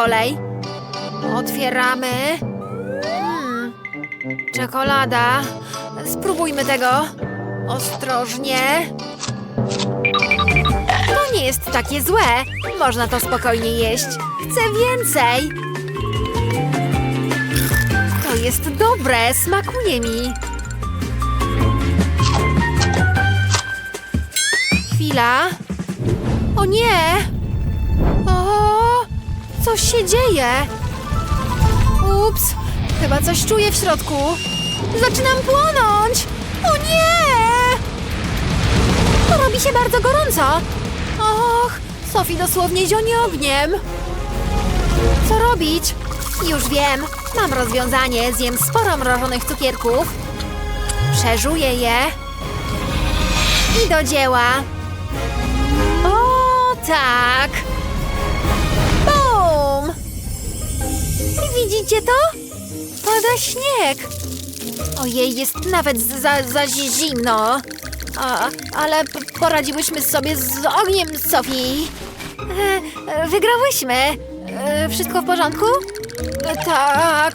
kolej. Otwieramy. Hmm, czekolada. Spróbujmy tego. Ostrożnie. To nie jest takie złe. Można to spokojnie jeść. Chcę więcej. To jest dobre, smakuje mi. Chwila. O nie! Coś się dzieje. Ups, chyba coś czuję w środku. Zaczynam płonąć. O nie! Robi się bardzo gorąco. Och, Sophie dosłownie zionie ogniem. Co robić? Już wiem. Mam rozwiązanie. Zjem sporo mrożonych cukierków. Przeżuję je. I do dzieła. O, tak. Widzicie to? Pada śnieg. Ojej, jest nawet za, za zimno. A, ale poradziłyśmy sobie z ogniem, Sofii. E, wygrałyśmy. E, wszystko w porządku? E, tak,